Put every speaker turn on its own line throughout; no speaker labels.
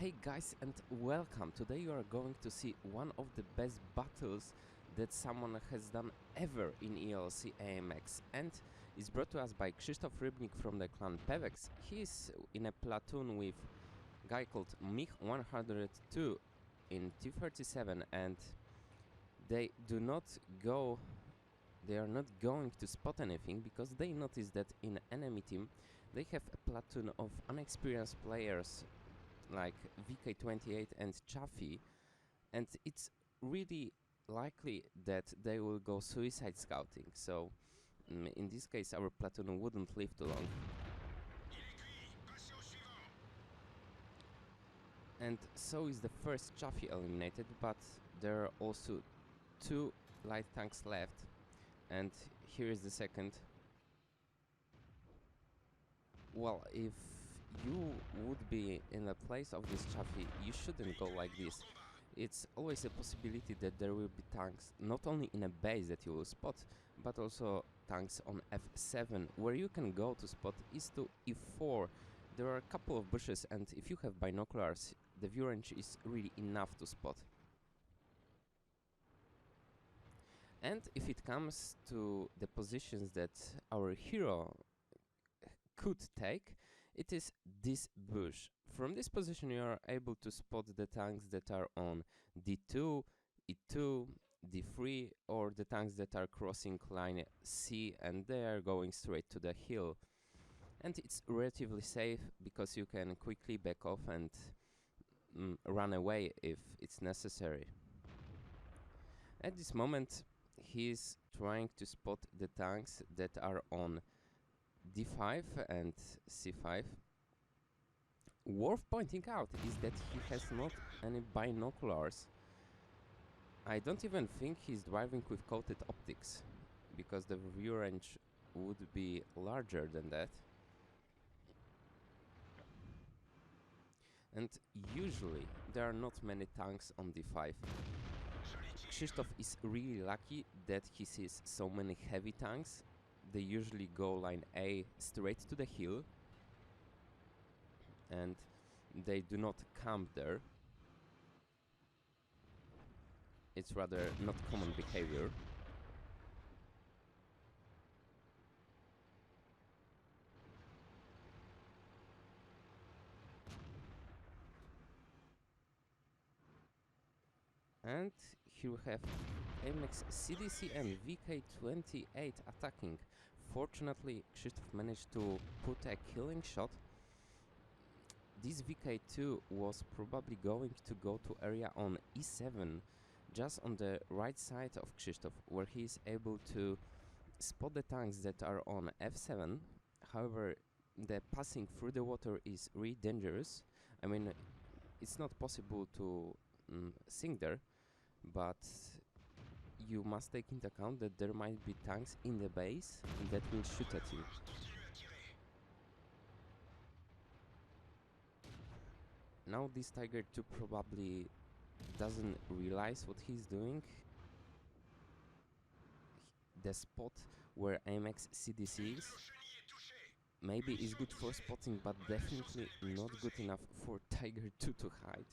Hey guys and welcome! Today you are going to see one of the best battles that someone has done ever in ELC AMX and is brought to us by Krzysztof Rybnik from the clan Pevex. He is in a platoon with a guy called Mich102 in T37 and they do not go they are not going to spot anything because they notice that in enemy team they have a platoon of unexperienced players like VK28 and Chaffee, and it's really likely that they will go suicide scouting. So, mm, in this case, our platoon wouldn't live too long. And so is the first Chaffee eliminated, but there are also two light tanks left. And here is the second. Well, if you would be in the place of this Chaffee, you shouldn't go like this. It's always a possibility that there will be tanks not only in a base that you will spot, but also tanks on F7, where you can go to spot is to E4. There are a couple of bushes and if you have binoculars, the view range is really enough to spot. And if it comes to the positions that our hero could take, it is this bush. From this position you are able to spot the tanks that are on D2, E2, D3 or the tanks that are crossing line C and they are going straight to the hill. And it's relatively safe because you can quickly back off and mm, run away if it's necessary. At this moment he's trying to spot the tanks that are on d5 and c5. Worth pointing out is that he has not any binoculars. I don't even think he's driving with coated optics, because the view range would be larger than that. And usually there are not many tanks on d5. Krzysztof is really lucky that he sees so many heavy tanks they usually go line A straight to the hill and they do not camp there. It's rather not common behavior. And here we have Amex CDC and VK28 attacking. Fortunately, Krzysztof managed to put a killing shot. This VK2 was probably going to go to area on E7, just on the right side of Krzysztof, where he is able to spot the tanks that are on F7. However, the passing through the water is really dangerous. I mean, it's not possible to um, sink there, but you must take into account that there might be tanks in the base that will shoot at you. Now this Tiger 2 probably doesn't realize what he's doing. The spot where AMX CDC is maybe is good for spotting, but definitely not good enough for Tiger 2 to hide.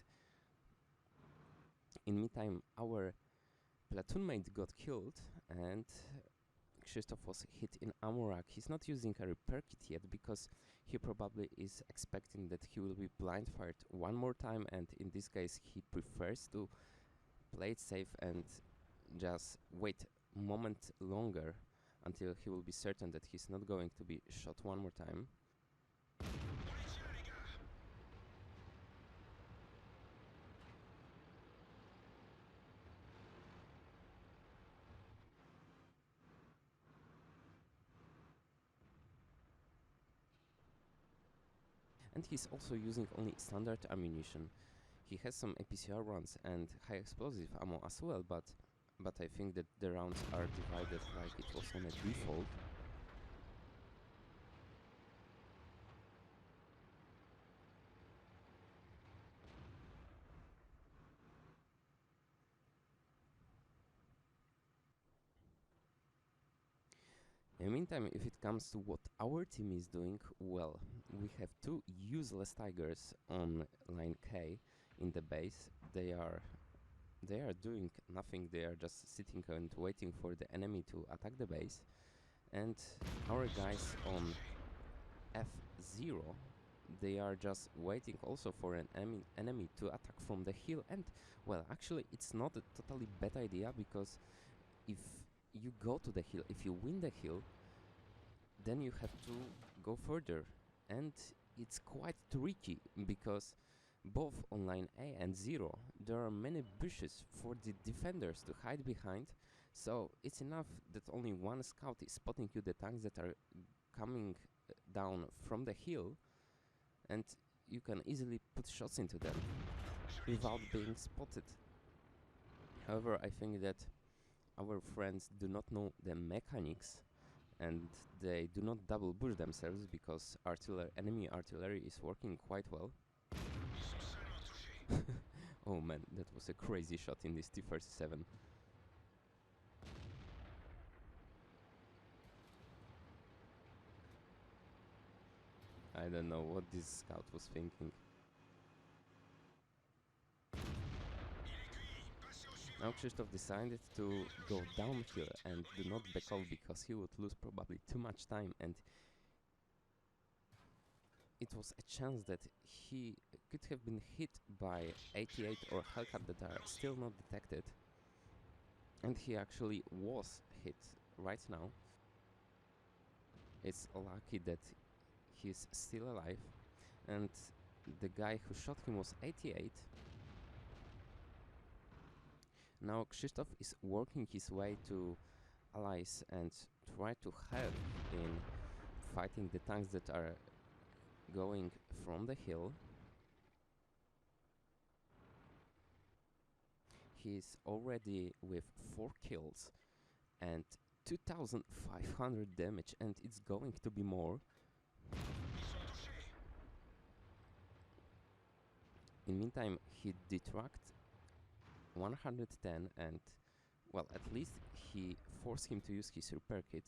In meantime, our platoon mate got killed and Krzysztof was hit in ammo rack. He's not using a repair kit yet because he probably is expecting that he will be blind fired one more time and in this case he prefers to play it safe and just wait a moment longer until he will be certain that he's not going to be shot one more time. And he's also using only standard ammunition. He has some APCR rounds and high explosive ammo as well, but but I think that the rounds are divided like it was on a default. In the meantime, if it comes to what our team is doing, well, we have two useless tigers on line K in the base. They are they are doing nothing. They are just sitting and waiting for the enemy to attack the base. And our guys on F0, they are just waiting also for an enemy, enemy to attack from the hill. And well, actually, it's not a totally bad idea because if you go to the hill, if you win the hill, then you have to go further. And it's quite tricky because both on line A and 0 there are many bushes for the defenders to hide behind so it's enough that only one scout is spotting you the tanks that are coming uh, down from the hill and you can easily put shots into them without being spotted. However, I think that our friends do not know the mechanics and they do not double bush themselves because enemy artillery is working quite well. oh man, that was a crazy shot in this T-37. I don't know what this scout was thinking. Now Krzysztof decided to go downhill and do not back off because he would lose probably too much time and it was a chance that he could have been hit by 88 or Hellcat that are still not detected. And he actually was hit right now. It's lucky that he's still alive. And the guy who shot him was 88. Now Krzysztof is working his way to allies and try to help in fighting the tanks that are going from the hill. He's already with 4 kills and 2500 damage and it's going to be more. In meantime, he detract 110 and well, at least he forced him to use his repair kit.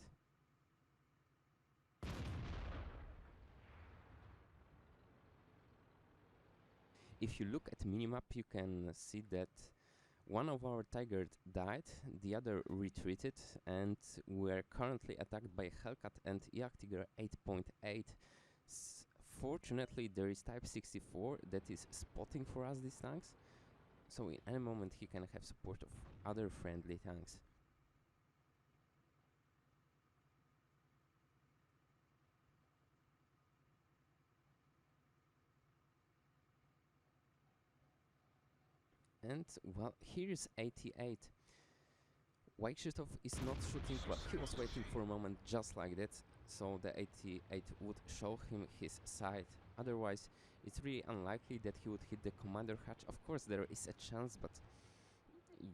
if you look at minimap, you can see that one of our Tiger died, the other retreated, and we're currently attacked by Hellcat and Jagdtiger 8.8. Fortunately, there is Type 64 that is spotting for us these tanks, so in any moment he can have support of other friendly tanks. And, well, here is 88. Why Krzysztof is not shooting, well, he was waiting for a moment just like that, so the 88 would show him his sight. Otherwise, it's really unlikely that he would hit the commander hatch. Of course, there is a chance, but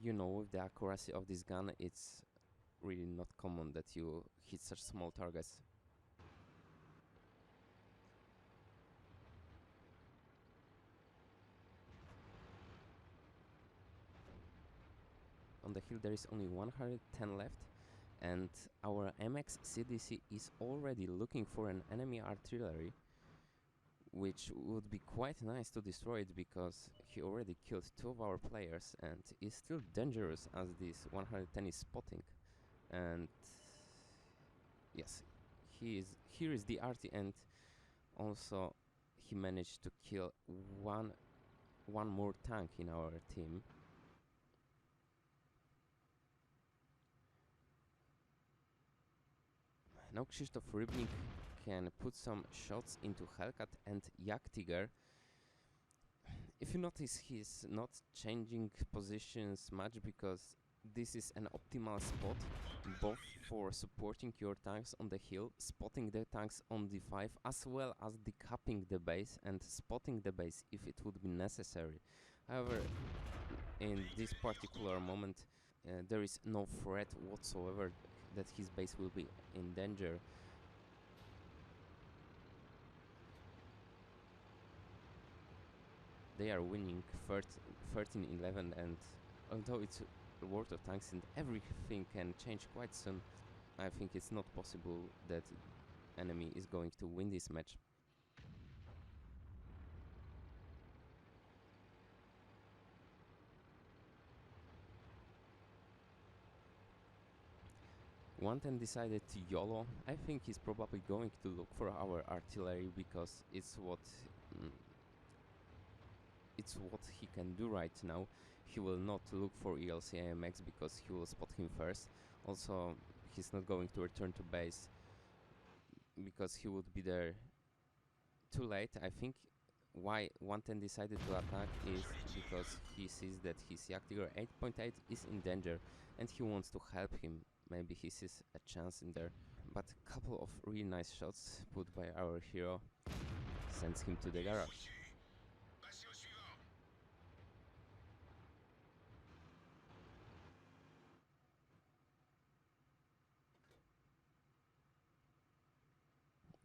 you know, with the accuracy of this gun, it's really not common that you hit such small targets. on the hill there is only 110 left and our MX CDC is already looking for an enemy artillery which would be quite nice to destroy it because he already killed two of our players and is still dangerous as this 110 is spotting. And yes he is here is the arty and also he managed to kill one one more tank in our team. Now Krzysztof Rybnik can put some shots into Hellcat and Jagdtiger. If you notice, he's not changing positions much because this is an optimal spot both for supporting your tanks on the hill, spotting the tanks on d5, as well as decapping the base and spotting the base if it would be necessary. However, in this particular moment, uh, there is no threat whatsoever that his base will be in danger. They are winning 13-11 and although it's a World of Tanks and everything can change quite soon, I think it's not possible that enemy is going to win this match. Wanten decided to YOLO. I think he's probably going to look for our artillery because it's what mm, it's what he can do right now. He will not look for ELC AMX because he will spot him first. Also, he's not going to return to base because he would be there too late. I think why Wanten decided to attack is because he sees that his Jagdtiger 8.8 is in danger and he wants to help him. Maybe he sees a chance in there. But a couple of really nice shots put by our hero sends him to the garage.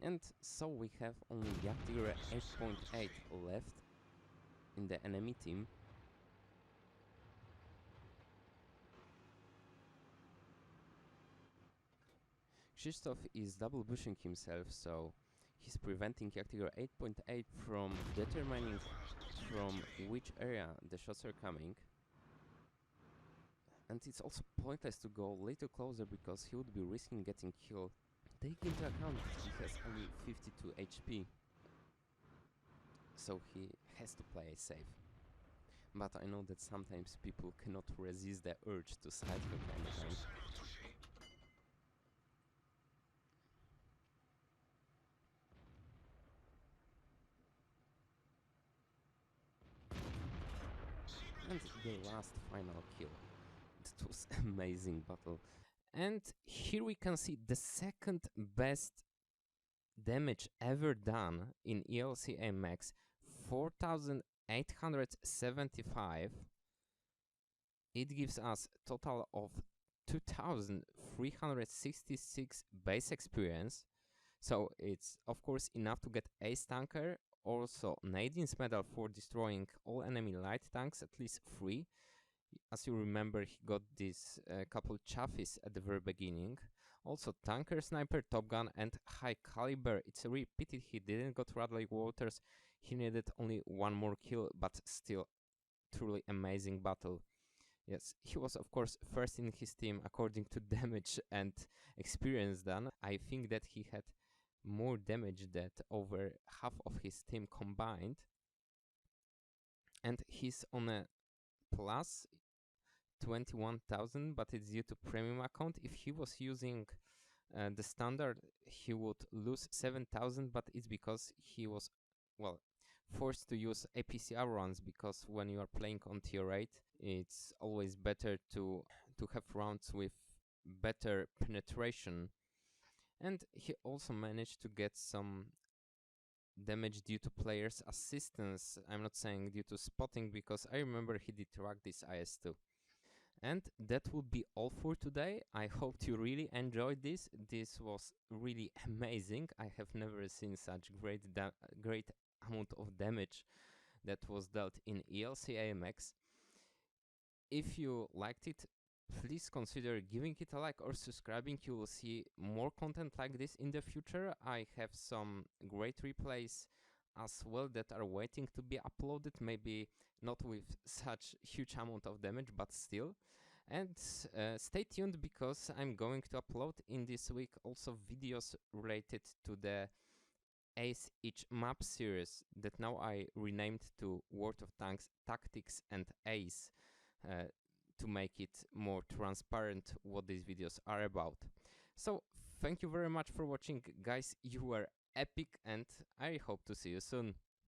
And so we have only Jagdtiger 8.8 left in the enemy team. Krzysztof is double bushing himself, so he's preventing Jagdtiger 8.8 from determining from which area the shots are coming. And it's also pointless to go a little closer because he would be risking getting killed take into account he has only 52 HP. So he has to play safe. But I know that sometimes people cannot resist the urge to sidehook anytime. And the last final kill. It was amazing battle. And here we can see the second best damage ever done in ELC AMX 4875 it gives us total of 2366 base experience. So it's of course enough to get ace tanker also Nadine's medal for destroying all enemy light tanks at least three as you remember, he got this uh, couple chaffies at the very beginning. Also, tanker, sniper, top gun, and high caliber. It's a repeated. He didn't got Radley Waters. He needed only one more kill, but still, truly amazing battle. Yes, he was of course first in his team according to damage and experience done. I think that he had more damage than over half of his team combined. And he's on a plus 21,000 but it's due to premium account. If he was using uh, the standard he would lose 7,000 but it's because he was well forced to use APCR runs because when you are playing on tier 8 it's always better to to have rounds with better penetration. And he also managed to get some damage due to players assistance. I'm not saying due to spotting because i remember he did track this is2 and that would be all for today. I hope you really enjoyed this. This was really amazing. I have never seen such great great amount of damage that was dealt in ELC AMX. If you liked it, please consider giving it a like or subscribing. You will see more content like this in the future. I have some great replays as well that are waiting to be uploaded maybe not with such huge amount of damage but still and uh, stay tuned because I'm going to upload in this week also videos related to the Ace Each Map series that now I renamed to World of Tanks Tactics and Ace uh, to make it more transparent what these videos are about. So thank you very much for watching guys, you were epic and I hope to see you soon.